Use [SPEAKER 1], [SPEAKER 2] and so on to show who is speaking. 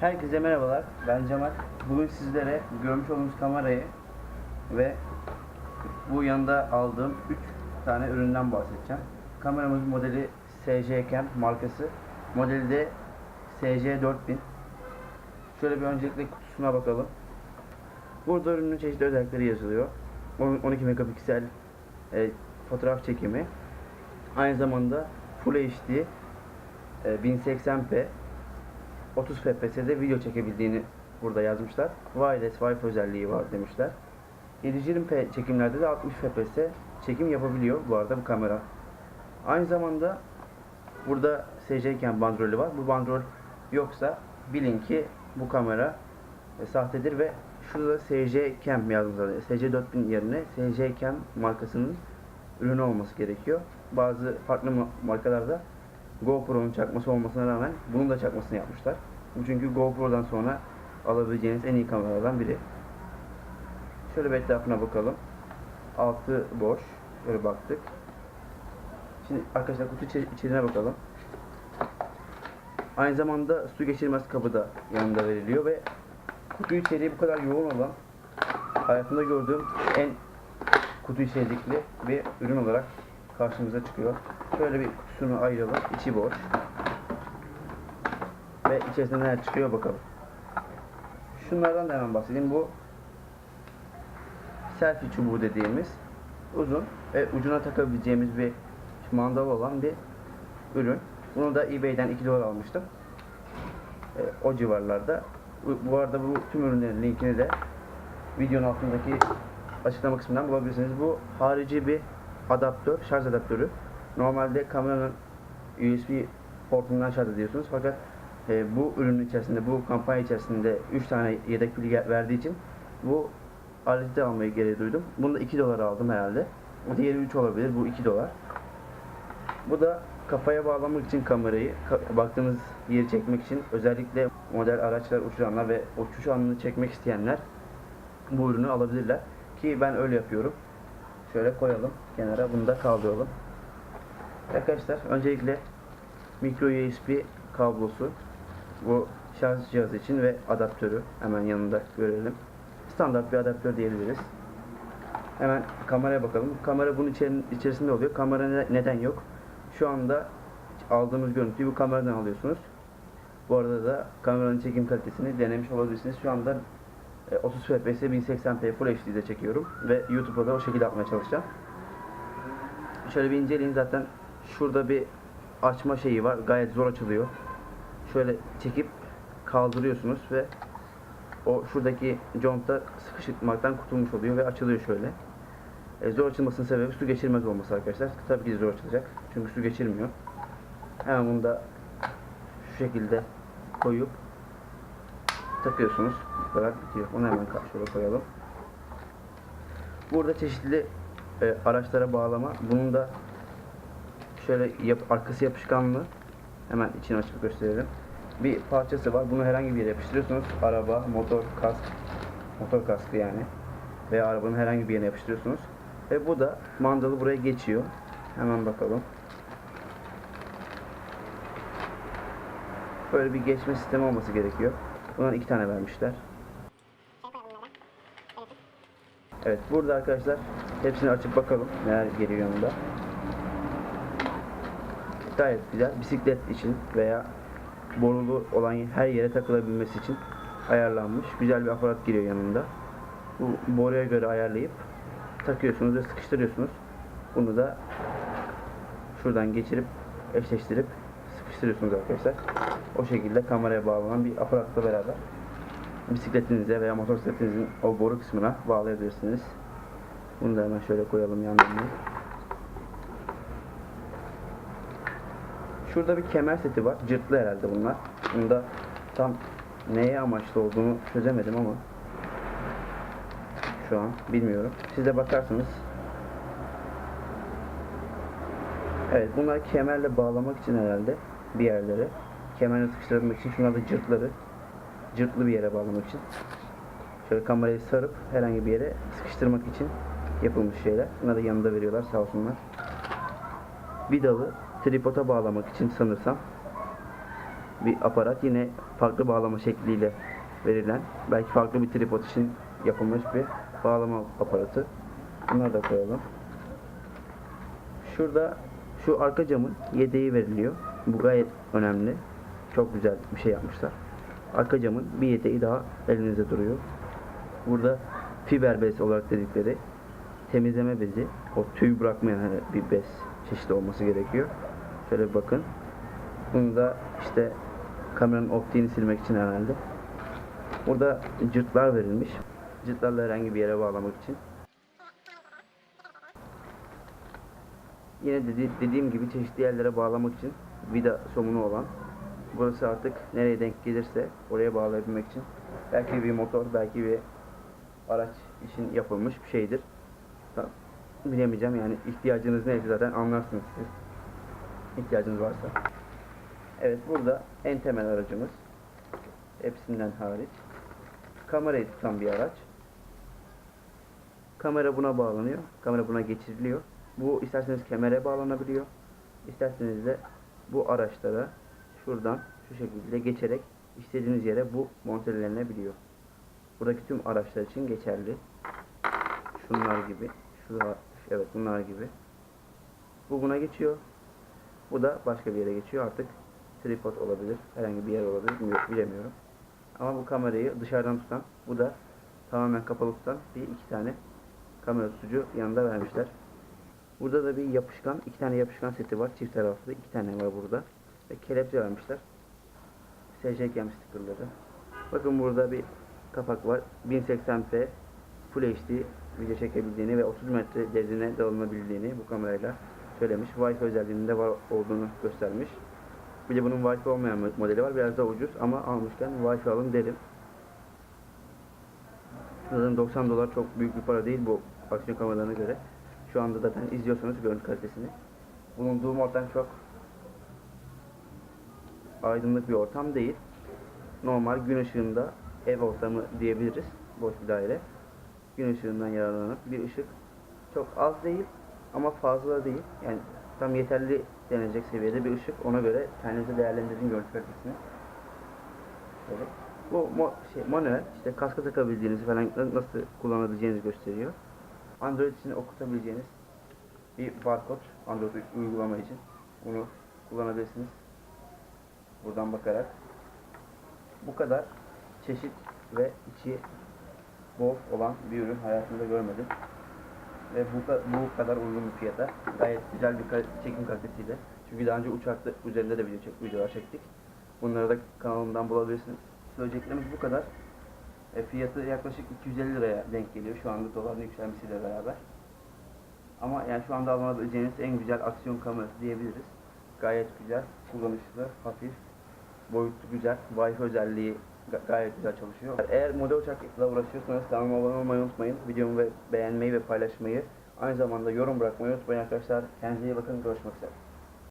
[SPEAKER 1] Herkese merhabalar. Ben Cemal. Bugün sizlere görmüş olduğunuz kamerayı ve bu yanında aldığım 3 tane üründen bahsedeceğim. Kameramız modeli SJ Cam markası. Modeli de SJ4000. Şöyle bir öncelikle kutusuna bakalım. Burada ürünün çeşitli özellikleri yazılıyor. On- 12 megapiksel e, fotoğraf çekimi. Aynı zamanda Full HD e, 1080p 30 FPS'de video çekebildiğini burada yazmışlar. Wireless Wi-Fi özelliği var demişler. 720p çekimlerde de 60 FPS çekim yapabiliyor bu arada bu kamera. Aynı zamanda burada SJ Cam bandrolü var. Bu bandrol yoksa bilin ki bu kamera e, sahtedir ve şurada SJ Cam yazmışlar. SJ4000 yerine SJ Cam markasının ürünü olması gerekiyor. Bazı farklı ma- markalarda GoPro'nun çakması olmasına rağmen bunun da çakmasını yapmışlar. Çünkü GoPro'dan sonra alabileceğiniz en iyi kameralardan biri. Şöyle bir etrafına bakalım. Altı boş. Şöyle baktık. Şimdi arkadaşlar kutu içeriğine bakalım. Aynı zamanda su geçirmez kabı da yanında veriliyor ve kutu içeriği bu kadar yoğun olan hayatımda gördüğüm en kutu içerikli bir ürün olarak karşımıza çıkıyor. Şöyle bir kutusunu ayıralım. İçi boş. Ve içerisinde neler çıkıyor bakalım. Şunlardan da hemen bahsedeyim. Bu selfie çubuğu dediğimiz uzun ve ucuna takabileceğimiz bir mandal olan bir ürün. Bunu da eBay'den 2 dolar almıştım. E, o civarlarda. Bu, arada bu tüm ürünlerin linkini de videonun altındaki açıklama kısmından bulabilirsiniz. Bu harici bir adaptör, şarj adaptörü. Normalde kameranın USB portundan şarj ediyorsunuz fakat e, bu ürünün içerisinde, bu kampanya içerisinde 3 tane yedek pil verdiği için bu aleti almayı gereği duydum. Bunu da 2 dolara aldım herhalde. Diğeri 3 olabilir, bu 2 dolar. Bu da kafaya bağlamak için kamerayı, ka- baktığınız yeri çekmek için özellikle model araçlar uçuranlar ve uçuş anını çekmek isteyenler bu ürünü alabilirler. Ki ben öyle yapıyorum. Şöyle koyalım kenara, bunu da kaldıralım. Arkadaşlar öncelikle micro USB kablosu bu şarj cihazı için ve adaptörü hemen yanında görelim. Standart bir adaptör diyebiliriz. Hemen kameraya bakalım. Kamera bunun içerisinde oluyor. Kamera ne- neden yok? Şu anda aldığımız görüntüyü bu kameradan alıyorsunuz. Bu arada da kameranın çekim kalitesini denemiş olabilirsiniz. Şu anda e, 30 FPS 1080p Full HD'de çekiyorum ve YouTube'a da o şekilde atmaya çalışacağım. Şöyle bir inceleyin zaten şurada bir açma şeyi var. Gayet zor açılıyor. Şöyle çekip kaldırıyorsunuz ve o şuradaki conta sıkışıkmaktan kurtulmuş oluyor ve açılıyor şöyle. E, zor açılmasının sebebi su geçirmez olması arkadaşlar. Tabii ki zor açılacak. Çünkü su geçirmiyor. Hemen bunu da şu şekilde koyup takıyorsunuz. Bu kadar bitiyor. Onu hemen şöyle koyalım. Burada çeşitli e, araçlara bağlama. Bunun da şöyle yap, arkası yapışkanlı. Hemen içini açıp gösterelim. Bir parçası var. Bunu herhangi bir yere yapıştırıyorsunuz. Araba, motor, kask, motor kaskı yani. Veya arabanın herhangi bir yerine yapıştırıyorsunuz. Ve bu da mandalı buraya geçiyor. Hemen bakalım. Böyle bir geçme sistemi olması gerekiyor. Bundan iki tane vermişler. Evet burada arkadaşlar hepsini açıp bakalım neler geliyor yanında. Gayet güzel. Bisiklet için veya borulu olan her yere takılabilmesi için ayarlanmış. Güzel bir aparat geliyor yanında. Bu boruya göre ayarlayıp takıyorsunuz ve sıkıştırıyorsunuz. Bunu da şuradan geçirip eşleştirip sıkıştırıyorsunuz arkadaşlar. O şekilde kameraya bağlanan bir aparatla beraber bisikletinize veya motosikletinizin o boru kısmına bağlayabilirsiniz. Bunu da hemen şöyle koyalım yanlarına. Şurada bir kemer seti var. Cırtlı herhalde bunlar. Bunda tam neye amaçlı olduğunu çözemedim ama şu an bilmiyorum. Siz de bakarsınız. Evet bunlar kemerle bağlamak için herhalde bir yerlere. Kemerle sıkıştırmak için şunlar da cırtları. Cırtlı bir yere bağlamak için. Şöyle kamerayı sarıp herhangi bir yere sıkıştırmak için yapılmış şeyler. Bunları da yanında veriyorlar sağ olsunlar. Vidalı tripoda bağlamak için sanırsam bir aparat. Yine farklı bağlama şekliyle verilen, belki farklı bir tripod için yapılmış bir bağlama aparatı. Bunları da koyalım. Şurada şu arka camın yedeği veriliyor. Bu gayet önemli. Çok güzel bir şey yapmışlar. Arka camın bir yedeği daha elinizde duruyor. Burada fiber bez olarak dedikleri temizleme bezi. O tüy bırakmayan hani bir bez çeşidi olması gerekiyor. Şöyle bakın. Bunu da işte kameranın optiğini silmek için herhalde. Burada cırtlar verilmiş. Cırtlarla herhangi bir yere bağlamak için. Yine dedi, dediğim gibi çeşitli yerlere bağlamak için vida somunu olan. Burası artık nereye denk gelirse oraya bağlayabilmek için. Belki bir motor, belki bir araç için yapılmış bir şeydir. Bilemeyeceğim yani ihtiyacınız neyse zaten anlarsınız siz. İhtiyacınız varsa. Evet burada en temel aracımız. Hepsinden hariç. Kamerayı tutan bir araç. Kamera buna bağlanıyor. Kamera buna geçiriliyor. Bu isterseniz kemere bağlanabiliyor. İsterseniz de bu araçlara şuradan şu şekilde geçerek istediğiniz yere bu montelenebiliyor. Buradaki tüm araçlar için geçerli. Şunlar gibi. Şurada, evet bunlar gibi. Bu buna geçiyor. Bu da başka bir yere geçiyor. Artık tripod olabilir. Herhangi bir yer olabilir. Bilemiyorum. Ama bu kamerayı dışarıdan tutan, bu da tamamen kapalı tutan bir iki tane kamera tutucu yanında vermişler. Burada da bir yapışkan, iki tane yapışkan seti var. Çift taraflı. iki tane var burada. Ve kelepçe vermişler. SJCam stickerları. Bakın burada bir kapak var. 1080p Full HD video çekebildiğini ve 30 metre derine dalınabildiğini bu kamerayla söylemiş. Wi-Fi özelliğinin de var olduğunu göstermiş. Bir de bunun Wi-Fi olmayan modeli var. Biraz daha ucuz ama almışken Wi-Fi alın derim. Zaten 90 dolar çok büyük bir para değil bu aksiyon kameralarına göre. Şu anda zaten izliyorsanız görüntü kalitesini. Bulunduğum ortam çok aydınlık bir ortam değil. Normal gün ışığında ev ortamı diyebiliriz. Boş bir daire. Gün ışığından yararlanan bir ışık. Çok az değil ama fazla değil. Yani tam yeterli denecek seviyede bir ışık. Ona göre kendinize değerlendirin görüntü kalitesini. Şöyle. Bu mo şey, manuel işte kaska takabildiğiniz falan nasıl kullanabileceğinizi gösteriyor. Android için okutabileceğiniz bir barkod Android uygulama için. Bunu kullanabilirsiniz. Buradan bakarak. Bu kadar çeşit ve içi bol olan bir ürün hayatımda görmedim. Ve bu, bu kadar uygun bir fiyata gayet güzel bir çekim kalitesiyle. Çünkü daha önce uçakta üzerinde de video çek videolar çektik. Bunları da kanalımdan bulabilirsiniz. Söyleyeceklerimiz bu kadar. E, fiyatı yaklaşık 250 liraya denk geliyor şu anda doların yükselmesiyle beraber. Ama yani şu anda alabileceğiniz en güzel aksiyon kamerası diyebiliriz. Gayet güzel, kullanışlı, hafif, boyutlu güzel, Wi-Fi özelliği ga- gayet güzel çalışıyor. Eğer model uçakla uğraşıyorsanız kanalıma abone olmayı unutmayın. Videomu beğenmeyi ve paylaşmayı, aynı zamanda yorum bırakmayı unutmayın arkadaşlar. Kendinize iyi bakın, görüşmek üzere.